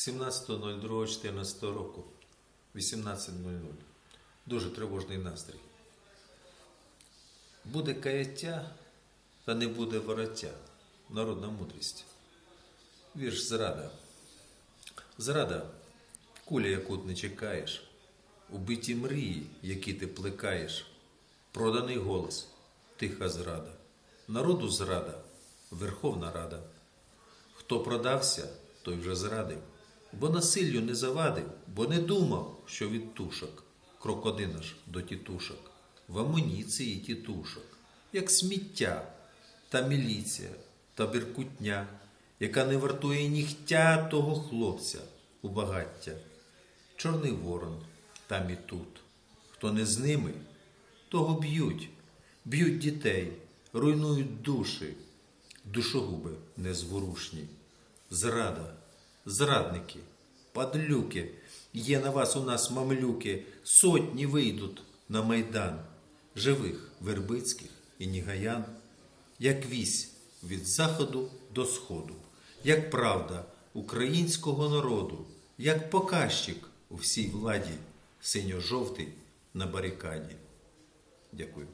17.02.14 року, 18.00. Дуже тривожний настрій. Буде каяття, та не буде вороття. Народна мудрість. Вірш зрада. Зрада куля, яку не чекаєш, убиті мрії, які ти плекаєш, проданий голос, тиха зрада, народу зрада, Верховна Рада. Хто продався, той вже зрадив, бо насиллю не завадив, бо не думав, що від тушок, крокодина ж до тітушок, в амуніції тітушок, як сміття та міліція та біркутня, яка не вартує нігтя того хлопця у багаття. Чорний ворон там і тут. Хто не з ними, того б'ють, б'ють дітей, руйнують душі, душогуби незворушні. Зрада, зрадники, падлюки, є на вас у нас мамлюки, сотні вийдуть на майдан, живих вербицьких і нігаян, як вісь від заходу до сходу, як правда українського народу, як показчик у всій владі, синьо-жовтий на барикаді. Дякую.